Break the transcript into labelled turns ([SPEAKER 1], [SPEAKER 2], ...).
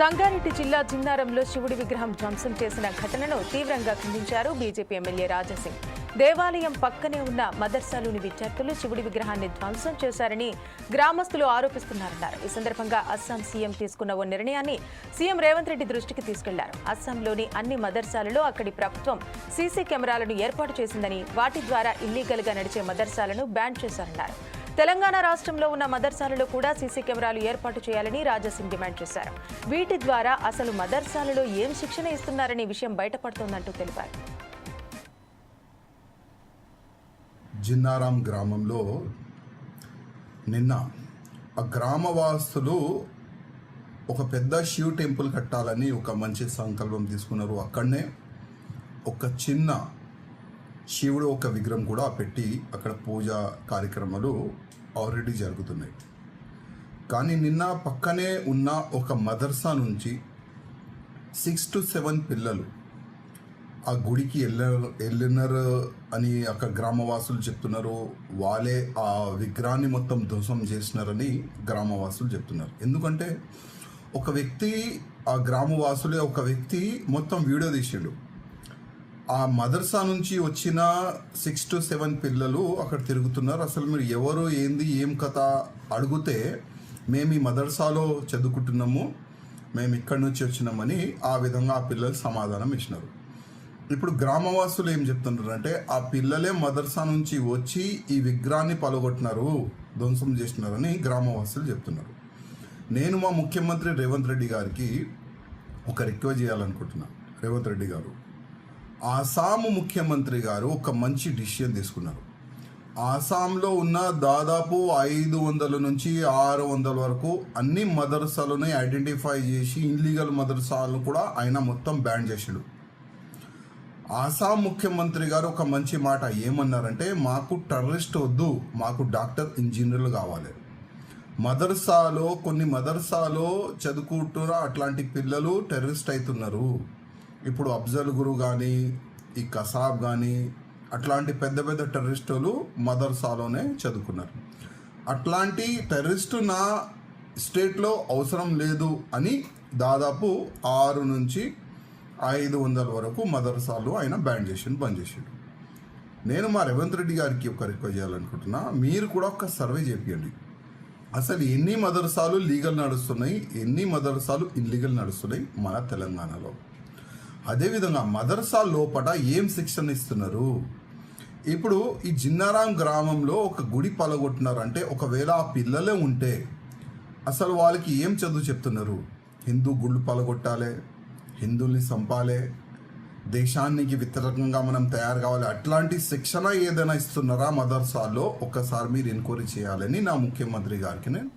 [SPEAKER 1] సంగారెడ్డి జిల్లా జిన్నారంలో శివుడి విగ్రహం ధ్వంసం చేసిన ఘటనను తీవ్రంగా ఖండించారు బీజేపీ ఎమ్మెల్యే రాజాసింగ్. దేవాలయం పక్కనే ఉన్న మదర్సాలోని విద్యార్థులు శివుడి విగ్రహాన్ని ధ్వంసం చేశారని గ్రామస్తులు ఆరోపిస్తున్నారన్నారు. ఈ సందర్భంగా అస్సాం సీఎం తీసుకున్న ఓ నిర్ణయాన్ని సీఎం రేవంత్ రెడ్డి దృష్టికి తీసుకెళ్ళారు. అస్సాంలోని అన్ని మదర్సాలలో అక్కడి ప్రభుత్వం సీసీ కెమెరాలను ఏర్పాటు చేసిందని వాటి ద్వారా ఇల్లీగల్గా నడిచే మదర్సాలను బ్యాన్ చేశారన్నారు. తెలంగాణ రాష్ట్రంలో ఉన్న మదర్సాలలో కూడా సీసీ కెమెరాలు ఏర్పాటు చేయాలని రాజాసింగ్ డిమాండ్ చేశారు. వీటి ద్వారా అసలు మదర్సాలలో ఏం శిక్షణ ఇస్తున్నారనే విషయం బయటపడుతోందంటూ తెలిపారు.
[SPEAKER 2] జిన్నారాం గ్రామంలో నిన్న ఆ గ్రామవాసులు ఒక పెద్ద శివ్ టెంపుల్ కట్టాలని ఒక మంచి సంకల్పం తీసుకున్నారు. అక్కడనే ఒక చిన్న శివుడు ఒక విగ్రహం కూడా పెట్టి అక్కడ పూజ కార్యక్రమాలు ఆల్రెడీ జరుగుతున్నాయి. కానీ నిన్న పక్కనే ఉన్న ఒక మదర్సా నుంచి సిక్స్ టు సెవెన్ పిల్లలు ఆ గుడికి వెళ్ళ వెళ్ళినారు అని అక్కడ గ్రామవాసులు చెప్తున్నారు. వాళ్ళే ఆ విగ్రహాన్ని మొత్తం ధ్వంసం చేసినారని గ్రామవాసులు చెప్తున్నారు. ఎందుకంటే ఒక వ్యక్తి ఆ గ్రామవాసులే ఒక వ్యక్తి మొత్తం వీడియో తీసిండు. ఆ మదర్సా నుంచి వచ్చిన సిక్స్ టు సెవెన్ పిల్లలు అక్కడ తిరుగుతున్నారు. అసలు మీరు ఎవరు ఏంది ఏం కథ అడిగితే మేము ఈ మదర్సాలో చదువుకుంటున్నాము. మేము ఇక్కడి నుంచి వచ్చినామని ఆ విధంగా ఆ పిల్లలు సమాధానం ఇచ్చినారు. ఇప్పుడు గ్రామవాసులు ఏం చెప్తున్నారు అంటే ఆ పిల్లలే మదర్సా నుంచి వచ్చి ఈ విగ్రహాన్ని పలగొట్టినారు ధ్వంసం చేసినారని గ్రామవాసులు చెప్తున్నారు. నేను మా ముఖ్యమంత్రి రేవంత్ రెడ్డి గారికి ఒక రిక్వెస్ట్ చేయాలనుకుంటున్నాను రేవంత్ రెడ్డి గారు. ఆసాము ముఖ్యమంత్రి గారు ఒక మంచి డిసిషన్ తీసుకున్నారు. ఆసాంలో ఉన్న దాదాపు ఐదు వందల నుంచి ఆరు వందల వరకు అన్ని మదర్సాలను ఐడెంటిఫై చేసి ఇన్లీగల్ మదర్సాలను కూడా ఆయన మొత్తం బ్యాన్ చేసాడు. ఆసాం ముఖ్యమంత్రి గారు ఒక మంచి మాట ఏమన్నారంటే మాకు టెర్రరిస్ట్ వద్దు మాకు డాక్టర్ ఇంజనీర్లు కావాలి. మదర్సాలో కొన్ని మదర్సాలో చదువుకుంటున్న అట్లాంటి పిల్లలు టెర్రరిస్ట్ అవుతున్నారు ఇప్పుడు అఫ్జల్ గురు కానీ ఈ కసాబ్ కానీ అట్లాంటి పెద్ద పెద్ద టెర్రరిస్టులు మదర్సాలోనే చదువుకున్నారు. అట్లాంటి టెర్రరిస్ట్ నా స్టేట్లో అవసరం లేదు అని దాదాపు ఆరు నుంచి ఐదు వందల వరకు మదర్సాలు ఆయన బ్యాన్ చేసిండు బంద్ చేసిండు. నేను మా రేవంత్ రెడ్డి గారికి ఒక రిక్వెస్ట్ చేయాలనుకుంటున్నా మీరు కూడా ఒక సర్వే చేపియండి. అసలు ఎన్ని మదర్సాలు లీగల్ నడుస్తున్నాయి ఎన్ని మదర్సాలు ఇల్లీగల్ నడుస్తున్నాయి మన తెలంగాణలో? అదేవిధంగా మదర్సా లోపల ఏం శిక్షణ ఇస్తున్నారు ఇప్పుడు ఈ జిన్నారాం గ్రామంలో ఒక గుడి పలగొట్టినారంటే ఒకవేళ ఆ పిల్లలే ఉంటే అసలు వాళ్ళకి ఏం చదువు చెప్తున్నారు? హిందూ గుళ్ళు పలగొట్టాలి హిందువుల్ని చంపాలి దేశానికి వ్యతిరేకంగా మనం తయారు కావాలి అట్లాంటి శిక్షణ ఏదైనా ఇస్తున్నారా మదర్సాల్లో ఒక్కసారి మీరు ఎంక్వైరీ చేయాలని నా ముఖ్యమంత్రి గారికి నేను